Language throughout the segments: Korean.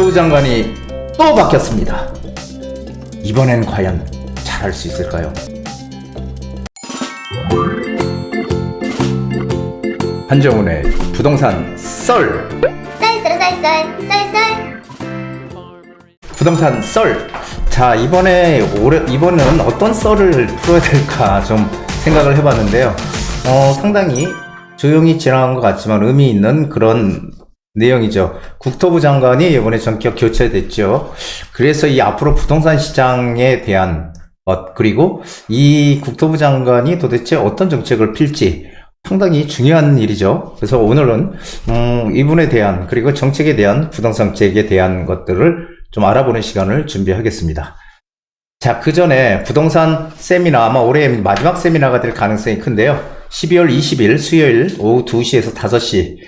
국토부 장관이 또 바뀌었습니다. 이번엔 과연 잘할 수 있을까요? 한정훈의 부동산 썰 쌀쌀 쌀쌀 쌀쌀 부동산 썰. 자 이번에 올해 이번은 어떤 썰을 풀어야 될까 좀 생각을 해봤는데요. 어 상당히 조용히 지나간 것 같지만 의미 있는 그런 내용이죠. 국토부 장관이 이번에 전격 교체됐죠. 그래서 이 앞으로 부동산 시장에 대한 것 그리고 이 국토부 장관이 도대체 어떤 정책을 필지 상당히 중요한 일이죠. 그래서 오늘은 음, 이분에 대한 그리고 정책에 대한 부동산 정책에 대한 것들을 좀 알아보는 시간을 준비하겠습니다. 자, 그 전에 부동산 세미나 아마 올해 마지막 세미나가 될 가능성이 큰데요. 12월 20일 수요일 오후 2시에서 5시.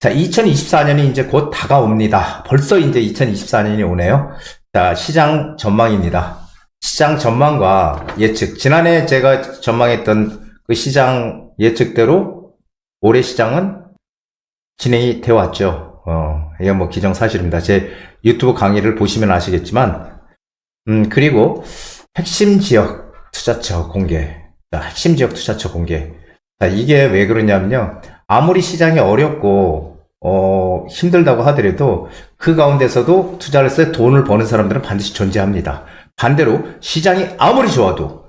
자, 2024년이 이제 곧 다가옵니다. 벌써 이제 2024년이 오네요. 자, 시장 전망입니다. 시장 전망과 예측. 지난해 제가 전망했던 그 시장 예측대로 올해 시장은 진행이 되어 왔죠. 어, 이건 뭐 기정사실입니다. 제 유튜브 강의를 보시면 아시겠지만, 음, 그리고 핵심 지역 투자처 공개. 자, 핵심 지역 투자처 공개. 자, 이게 왜 그러냐면요. 아무리 시장이 어렵고, 어, 힘들다고 하더라도 그 가운데서도 투자를 해서 돈을 버는 사람들은 반드시 존재합니다. 반대로 시장이 아무리 좋아도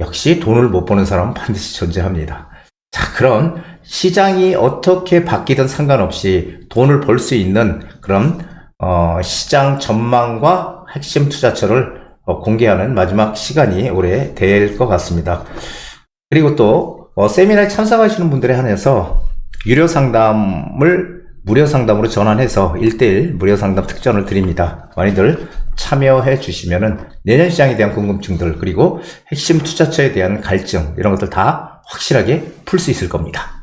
역시 돈을 못 버는 사람은 반드시 존재합니다. 자, 그런 시장이 어떻게 바뀌든 상관없이 돈을 벌 수 있는 그런 어, 시장 전망과 핵심 투자처를 어, 공개하는 마지막 시간이 올해 될 것 같습니다. 그리고 또 어, 세미나에 참석하시는 분들에 한해서 유료 상담을 무료 상담으로 전환해서 1대1 무료 상담 특전을 드립니다. 많이들 참여해 주시면은 내년 시장에 대한 궁금증들 그리고 핵심 투자처에 대한 갈증 이런 것들 다 확실하게 풀 수 있을 겁니다.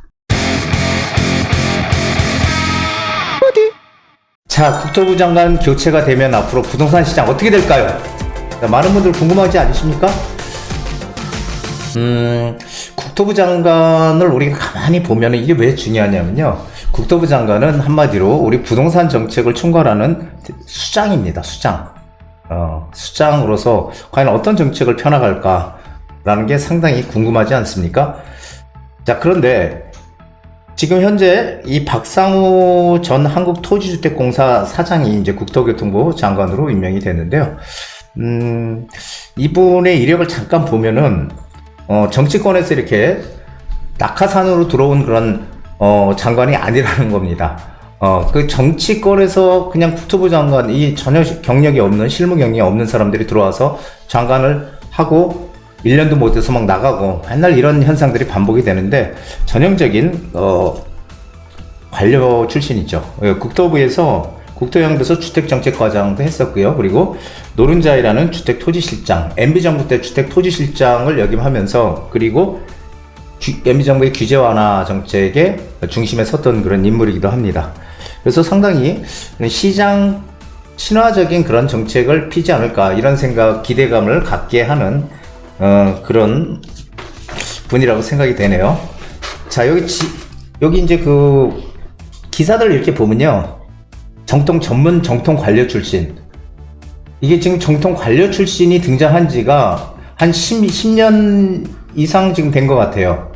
자, 국토부 장관 교체가 되면 앞으로 부동산 시장 어떻게 될까요? 자, 많은 분들 궁금하지 않으십니까? 음, 국토부 장관을 우리가 가만히 보면 이게 왜 중요하냐면요. 국토부 장관은 한마디로 우리 부동산 정책을 총괄하는 수장입니다. 수장. 어, 수장으로서 과연 어떤 정책을 펴나갈까라는 게 상당히 궁금하지 않습니까? 자, 그런데 지금 현재 이 박상우 전 한국토지주택공사 사장이 이제 국토교통부 장관으로 임명이 됐는데요. 음, 이분의 이력을 잠깐 보면은 어, 정치권에서 이렇게 낙하산으로 들어온 그런 어, 장관이 아니라는 겁니다. 어, 그 정치권에서 그냥 국토부 장관, 이 전혀 경력이 없는, 실무 경력이 없는 사람들이 들어와서 장관을 하고 1년도 못해서 막 나가고 맨날 이런 현상들이 반복이 되는데 전형적인, 어, 관료 출신이죠. 예, 국토부에서 국토형에서 주택정책과장도 했었고요. 그리고 노른자이라는 주택토지실장, MB정부 때 주택토지실장을 역임하면서 그리고 규- MB정부의 규제 완화 정책의 중심에 섰던 그런 인물이기도 합니다. 그래서 상당히 시장 친화적인 그런 정책을 피지 않을까 이런 생각, 기대감을 갖게 하는 어, 그런 분이라고 생각이 되네요. 자 여기 지- 여기 이제 그 기사들 이렇게 보면요. 정통 전문 정통 관료 출신. 이게 지금 정통 관료 출신이 등장한 지가 한 10, 10년 이상 지금 된 것 같아요.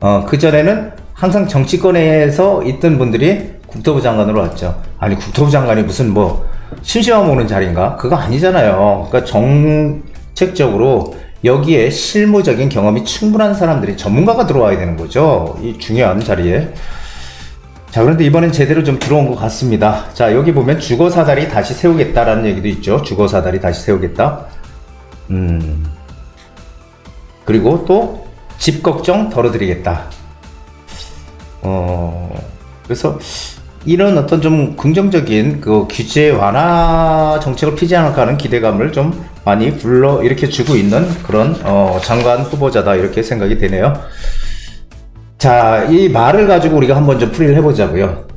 어, 그전에는 항상 정치권에서 있던 분들이 국토부 장관으로 왔죠. 아니, 국토부 장관이 무슨 뭐, 심심하면 오는 자리인가? 그거 아니잖아요. 그러니까 정책적으로 여기에 실무적인 경험이 충분한 사람들이 전문가가 들어와야 되는 거죠. 이 중요한 자리에. 자, 그런데 이번엔 제대로 좀 들어온 것 같습니다. 자, 여기 보면 주거 사다리 다시 세우겠다라는 얘기도 있죠. 주거 사다리 다시 세우겠다. 음. 그리고 또 집 걱정 덜어드리겠다. 어, 그래서 이런 어떤 좀 긍정적인 그 규제 완화 정책을 피지 않을까 하는 기대감을 좀 많이 불러 이렇게 주고 있는 그런 어, 장관 후보자다 이렇게 생각이 되네요. 자, 이 말을 가지고 우리가 한번 좀 풀이를 해보자고요.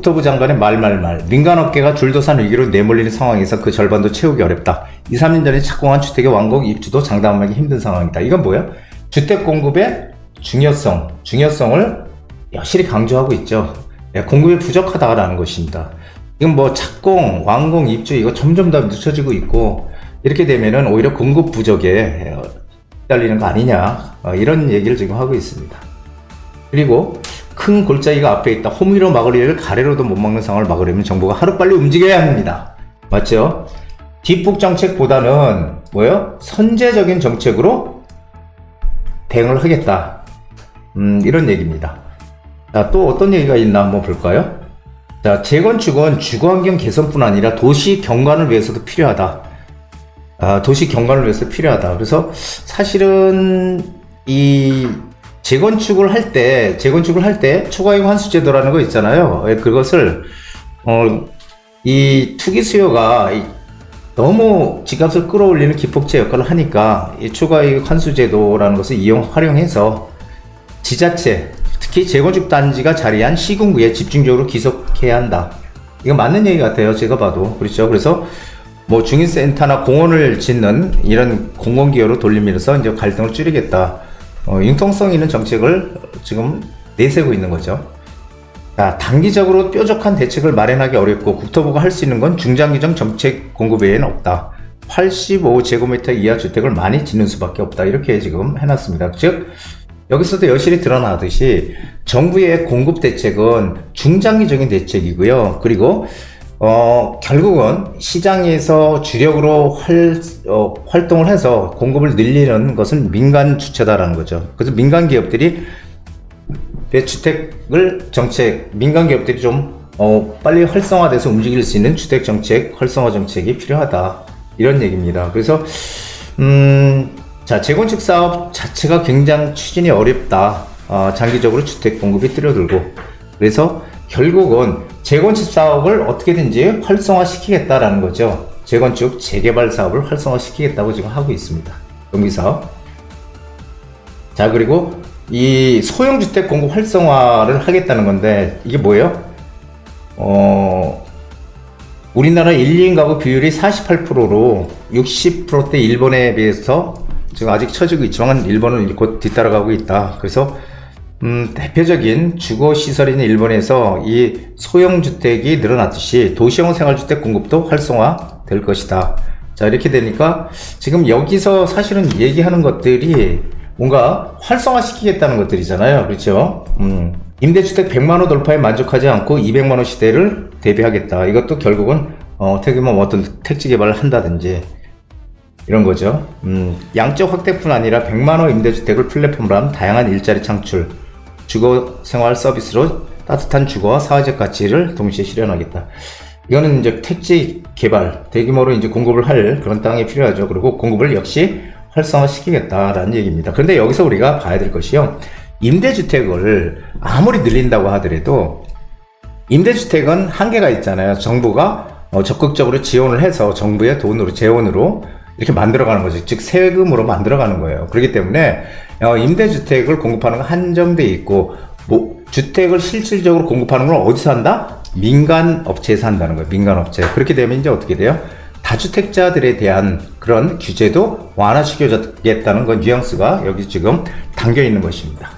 국토부 장관의 말말말. 민간 업계가 줄도산 위기로 내몰리는 상황에서 그 절반도 채우기 어렵다. 2, 3년 전에 착공한 주택의 완공 입주도 장담하기 힘든 상황이다. 이건 뭐예요? 주택 공급의 중요성, 중요성을 여실히 강조하고 있죠. 예, 공급이 부족하다라는 것입니다. 이건 뭐 착공, 완공, 입주 이거 점점 더 늦춰지고 있고 이렇게 되면은 오히려 공급 부족에 어, 달리는 거 아니냐 어, 이런 얘기를 지금 하고 있습니다. 그리고 큰 골짜기가 앞에 있다. 호미로 일을 가래로도 못 막는 상황을 막으려면 정부가 하루빨리 움직여야 합니다. 맞죠? 뒷북 정책보다는 뭐요? 선제적인 정책으로 대응을 하겠다. 음, 이런 얘기입니다. 자, 또 어떤 얘기가 있나 한번 볼까요? 자, 재건축은 주거환경 개선뿐 아니라 도시 경관을 위해서도 필요하다. 아, 도시 경관을 위해서 필요하다. 그래서 사실은 이 재건축을 할 때, 재건축을 할 때 초과이익 환수제도라는 거 있잖아요. 예, 그것을 어, 이 투기 수요가 이- 너무 집값을 끌어올리는 기폭제 역할을 하니까 이 초과이익 환수제도라는 것을 이용 활용해서 지자체, 특히 재건축 단지가 자리한 시군구에 집중적으로 기속해야 한다. 이거 맞는 얘기 같아요. 제가 봐도. 그렇죠. 그래서 뭐 중인센터나 공원을 짓는 이런 공공기여로 돌리면서 이제 갈등을 줄이겠다. 어, 융통성 있는 정책을 지금 내세우고 있는 거죠. 자, 단기적으로 뾰족한 대책을 마련하기 어렵고 국토부가 할 수 있는 건 중장기적 정책 공급 외에는 없다. 85제곱미터 이하 주택을 많이 짓는 수밖에 없다. 이렇게 지금 해놨습니다. 즉, 여기서도 여실히 드러나듯이 정부의 공급 대책은 중장기적인 대책이고요. 그리고 어, 결국은 시장에서 주력으로 활, 어, 활동을 해서 공급을 늘리는 것은 민간 주체다라는 거죠. 그래서 민간 기업들이 내 주택을 정책, 민간 기업들이 좀 어, 빨리 활성화돼서 움직일 수 있는 주택 정책, 활성화 정책이 필요하다. 이런 얘기입니다. 그래서 음, 자, 재건축 사업 자체가 굉장히 추진이 어렵다. 어, 장기적으로 주택 공급이 뛰어들고. 그래서 결국은 재건축 사업을 어떻게든지 활성화시키겠다라는 거죠. 재건축, 재개발 사업을 활성화시키겠다고 지금 하고 있습니다. 정비 사업. 자, 그리고 이 소형주택 공급 활성화를 하겠다는 건데, 이게 뭐예요? 어, 우리나라 1, 2인 가구 비율이 48%로 60%대 일본에 비해서 지금 아직 처지고 있지만 일본은 곧 뒤따라가고 있다. 그래서 음, 대표적인 주거 시설인 일본에서 이 소형 주택이 늘어났듯이 도시형 생활주택 공급도 활성화 될 것이다. 자, 이렇게 되니까 지금 여기서 사실은 얘기하는 것들이 뭔가 활성화시키겠다는 것들이잖아요. 그렇죠? 음, 임대주택 100만원 돌파에 만족하지 않고 200만원 시대를 대비하겠다. 이것도 결국은 어, 태그면 어떤 택지 개발을 한다든지 이런 거죠. 음, 양적 확대뿐 아니라 100만원 임대주택을 플랫폼으로 한 다양한 일자리 창출, 주거 생활 서비스로 따뜻한 주거와 사회적 가치를 동시에 실현하겠다. 이거는 이제 택지 개발, 대규모로 이제 공급을 할 그런 땅이 필요하죠. 그리고 공급을 역시 활성화시키겠다라는 얘기입니다. 그런데 여기서 우리가 봐야 될 것이요. 임대주택을 아무리 늘린다고 하더라도 임대주택은 한계가 있잖아요. 정부가 어, 적극적으로 지원을 해서 정부의 돈으로, 재원으로 이렇게 만들어가는 거죠. 즉, 세금으로 만들어가는 거예요. 그렇기 때문에 어, 임대주택을 공급하는 건 한정돼 있고, 뭐, 주택을 실질적으로 공급하는 건 어디서 한다? 민간 업체에서 한다는 거예요. 민간 업체. 그렇게 되면 이제 어떻게 돼요? 다주택자들에 대한 그런 규제도 완화시켜주겠다는 건 뉘앙스가 여기 지금 담겨 있는 것입니다.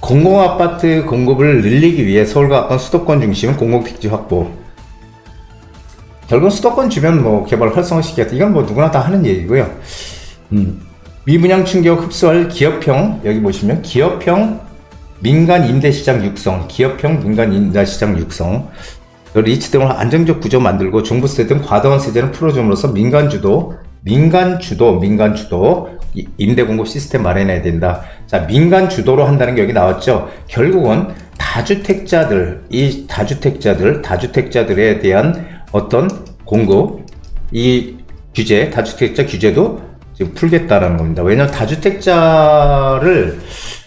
공공아파트 공급을 늘리기 위해 서울과 가까운 수도권 중심 공공택지 확보. 결국 수도권 주변 뭐 개발 활성화시키겠다. 이건 뭐 누구나 다 하는 얘기고요. 음, 미분양 충격 흡수할 기업형 여기 보시면 기업형 민간 임대시장 육성, 기업형 민간 임대시장 육성, 리츠 등을 안정적 구조 만들고 정부 세대 등 과도한 세제는 풀어줌으로써 민간 주도, 민간 주도, 민간 주도 이- 임대 공급 시스템 마련해야 된다. 자, 민간 주도로 한다는 게 여기 나왔죠. 결국은 다주택자들, 이 다주택자들, 다주택자들에 대한 어떤 공급, 이 규제, 다주택자 규제도 지금 풀겠다라는 겁니다. 왜냐하면 다주택자를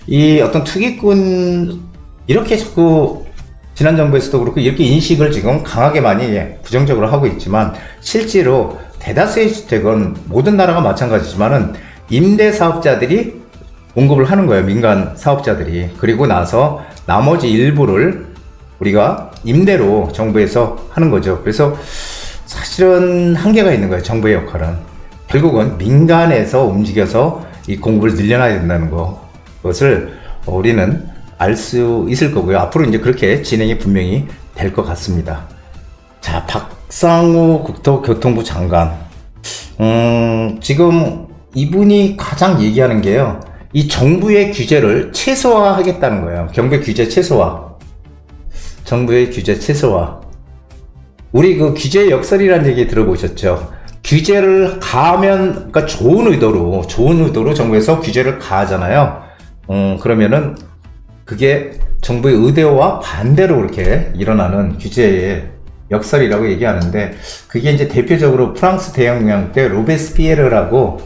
이 어떤 투기꾼 이렇게 자꾸 지난 정부에서도 그렇고 이렇게 인식을 지금 강하게 많이 부정적으로 하고 있지만 실제로 대다수의 주택은 모든 나라가 마찬가지지만은 임대 사업자들이 공급을 하는 거예요. 민간 사업자들이. 그리고 나서 나머지 일부를 우리가 임대로 정부에서 하는 거죠. 그래서 사실은 한계가 있는 거예요. 정부의 역할은. 결국은 민간에서 움직여서 이 공급을 늘려놔야 된다는 거. 것을 우리는 알 수 있을 거고요. 앞으로 이제 그렇게 진행이 분명히 될 것 같습니다. 자, 박 박상우 국토교통부 장관. 음, 지금 이분이 가장 얘기하는 게요. 이 정부의 규제를 최소화하겠다는 거예요. 경비 규제 최소화. 정부의 규제 최소화. 우리 그 규제 역설이라는 얘기 들어보셨죠? 규제를 가하면, 그러니까 좋은 의도로, 좋은 의도로 정부에서 규제를 가하잖아요. 음, 그러면은 그게 정부의 의도와 반대로 이렇게 일어나는 규제의 역설이라고 얘기하는데 그게 이제 대표적으로 프랑스 대혁명 때 로베스피에르라고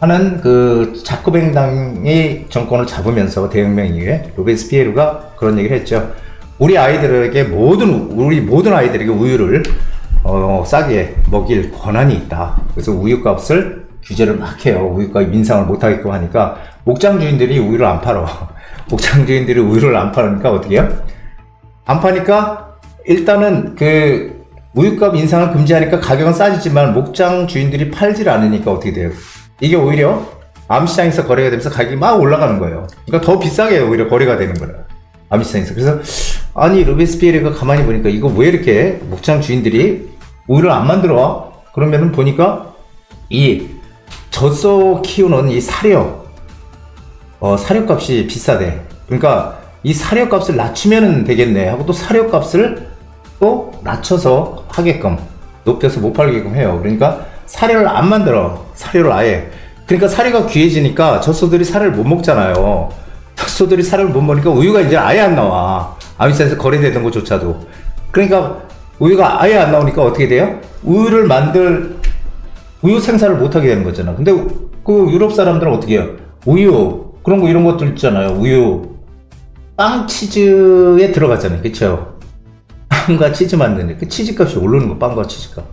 하는 그 자코뱅당이 정권을 잡으면서 대혁명 이후에 로베스피에르가 그런 얘기를 했죠. 우리 아이들에게 모든 우리 모든 아이들에게 우유를 어, 싸게 먹일 권한이 있다. 그래서 우유값을 규제를 막 해요. 우유값 인상을 못 하게끔 하니까 목장 주인들이 우유를 안 팔어. 목장 주인들이 우유를 안 파니까 어떻게 해요? 안 파니까 일단은 그 우유값 인상을 금지하니까 가격은 싸지지만 목장 주인들이 팔질 않으니까 어떻게 돼요? 이게 오히려 암시장에서 거래가 되면서 가격이 막 올라가는 거예요. 그러니까 더 비싸게 오히려 거래가 되는 거예요. 암시장에서. 그래서 아니 로베스피에르가 가만히 보니까 이거 왜 이렇게 목장 주인들이 우유를 안 만들어 와? 그러면은 보니까 이 젖소 키우는 이 사료 어, 사료 값이 비싸대. 그러니까 이 사료 값을 낮추면 되겠네 하고 또 사료 값을 또 낮춰서 하게끔 높여서 못 팔게끔 해요. 그러니까 사료를 안 만들어. 사료를 아예. 그러니까 사료가 귀해지니까 젖소들이 사료를 못 먹잖아요. 젖소들이 사료를 못 먹으니까 우유가 이제 아예 안 나와. 아미사에서 거래되던 것조차도. 그러니까 우유가 아예 안 나오니까 어떻게 돼요? 우유를 만들 우유 생산을 못 하게 되는 거잖아. 근데 그 유럽 사람들은 어떻게 해요? 우유 그런 거 이런 것들 있잖아요. 우유 빵 치즈에 들어가잖아요. 그렇죠? 빵과 치즈 만드는 그 치즈 값이 오르는 거 빵과 치즈 값.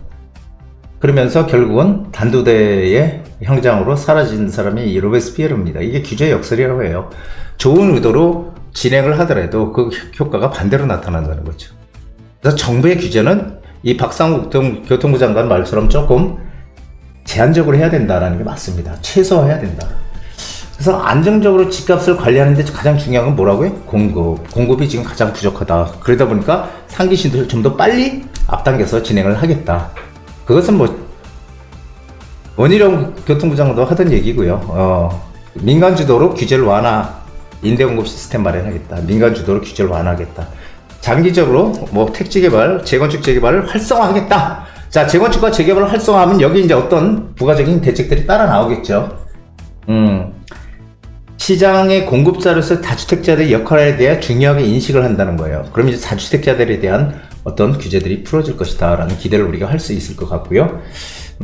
그러면서 결국은 단두대의 형장으로 사라진 사람이 이 로베스피에르입니다. 이게 규제 역설이라고 해요. 좋은 의도로 진행을 하더라도 그 효과가 반대로 나타난다는 거죠. 그래서 정부의 규제는 이 박상욱 교통- 교통부 장관 말처럼 조금 제한적으로 해야 된다라는 게 맞습니다. 최소화해야 된다. 그래서 안정적으로 집값을 관리하는데 가장 중요한 건 뭐라고요? 공급. 공급이 지금 가장 부족하다. 그러다 보니까 상기 신도를 좀 더 빨리 앞당겨서 진행을 하겠다. 그것은 뭐 원희룡 교통부 장관도 하던 얘기고요. 어, 민간 주도로 규제를 완화, 인대 공급 시스템 마련하겠다. 민간 주도로 규제를 완화하겠다. 장기적으로 뭐 택지 개발, 재건축 재개발을 활성화하겠다. 자, 재건축과 재개발을 활성화하면 여기 이제 어떤 부가적인 대책들이 따라 나오겠죠. 음, 시장의 공급자로서 다주택자들의 역할에 대해 중요하게 인식을 한다는 거예요. 그럼 이제 다주택자들에 대한 어떤 규제들이 풀어질 것이다라는 기대를 우리가 할 수 있을 것 같고요.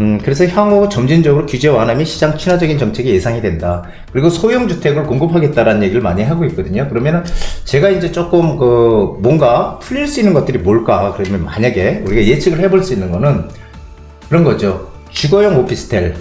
음, 그래서 향후 점진적으로 규제 완화 및 시장 친화적인 정책이 예상이 된다. 그리고 소형 주택을 공급하겠다라는 얘기를 많이 하고 있거든요. 그러면은 제가 이제 조금 그 뭔가 풀릴 수 있는 것들이 뭘까? 그러면 만약에 우리가 예측을 해볼 수 있는 거는 그런 거죠. 주거용 오피스텔.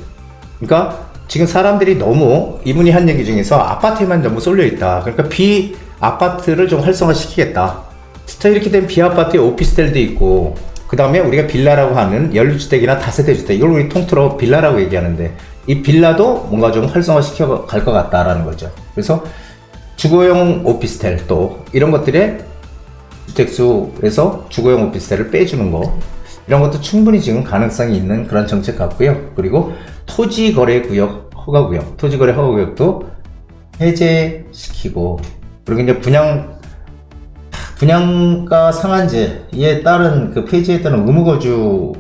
그러니까 지금 사람들이 너무 이분이 한 얘기 중에서 아파트에만 전부 쏠려 있다. 그러니까 비 아파트를 좀 활성화시키겠다. 자 이렇게 된 비아파트에 오피스텔도 있고 그 다음에 우리가 빌라라고 하는 연립주택이나 다세대 주택 이걸 우리 통틀어 빌라라고 얘기하는데 이 빌라도 뭔가 좀 활성화시켜 갈 것 같다라는 거죠. 그래서 주거용 오피스텔 또 이런 것들의 주택수에서 주거용 오피스텔을 빼주는 거 이런 것도 충분히 지금 가능성이 있는 그런 정책 같고요. 그리고 토지 거래 구역 허가 구역, 토지 거래 허가 구역도 해제시키고 그리고 이제 분양 분양가 상한제에 따른 그 폐지에 따른 의무거주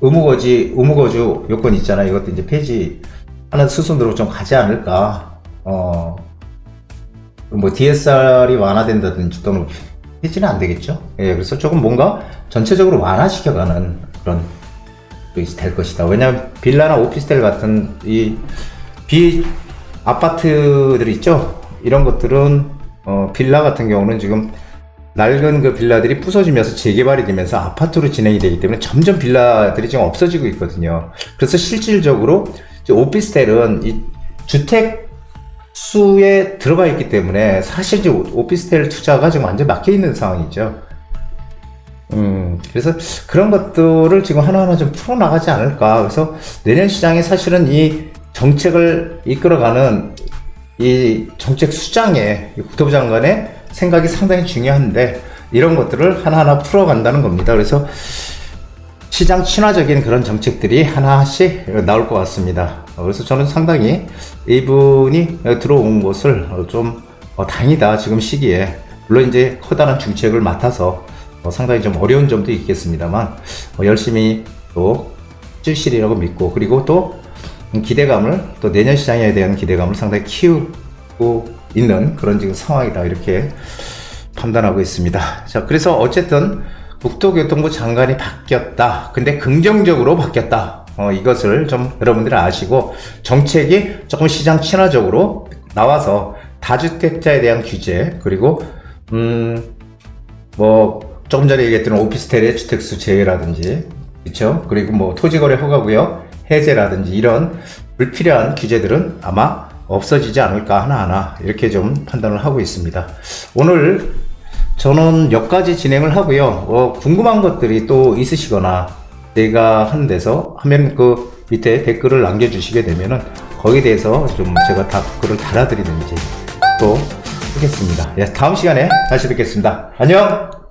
의무거지 의무거주 요건 있잖아요. 이것도 이제 폐지하는 수순으로 좀 가지 않을까. 어. 뭐 DSR이 완화된다든지 또는 폐지는 안 되겠죠. 예, 그래서 조금 뭔가 전체적으로 완화시켜가는 그런 것이 될 것이다. 왜냐하면 빌라나 오피스텔 같은 이 비 아파트들 있죠. 이런 것들은 어, 빌라 같은 경우는 지금 낡은 그 빌라들이 부서지면서 재개발이 되면서 아파트로 진행이 되기 때문에 점점 빌라들이 지금 없어지고 있거든요. 그래서 실질적으로 오피스텔은 이 주택 수에 들어가 있기 때문에 사실 이제 오피스텔 투자가 지금 완전 막혀 있는 상황이죠. 음, 그래서 그런 것들을 지금 하나하나 좀 풀어나가지 않을까. 그래서 내년 시장에 사실은 이 정책을 이끌어가는 이 정책 수장의 이 국토부 장관의 생각이 상당히 중요한데 이런 것들을 하나하나 풀어간다는 겁니다. 그래서 시장 친화적인 그런 정책들이 하나씩 나올 것 같습니다. 어, 그래서 저는 상당히 이분이 들어온 것을 어, 좀 어, 다행이다 지금 시기에 물론 이제 커다란 중책을 맡아서 어, 상당히 좀 어려운 점도 있겠습니다만 어, 열심히 또 찔실이라고 믿고 그리고 또 기대감을 또 내년 시장에 대한 기대감을 상당히 키우고 있는 그런 지금 상황이다 이렇게 판단하고 있습니다. 자, 그래서 어쨌든 국토교통부 장관이 바뀌었다. 근데 긍정적으로 바뀌었다. 어, 이것을 좀 여러분들이 아시고 정책이 조금 시장 친화적으로 나와서 다주택자에 대한 규제 그리고 음, 뭐 조금 전에 얘기했던 오피스텔의 주택수 제외라든지 그렇죠? 그리고 뭐 토지거래 허가구역 해제라든지 이런 불필요한 규제들은 아마 없어지지 않을까 하나하나 이렇게 좀 판단을 하고 있습니다. 오늘 저는 여기까지 진행을 하고요. 어, 궁금한 것들이 또 있으시거나 내가 하는 데서 하면 그 밑에 댓글을 남겨주시게 되면은 거기에 대해서 좀 제가 답글을 달아드리든지 또 하겠습니다. 예, 다음 시간에 다시 뵙겠습니다. 안녕!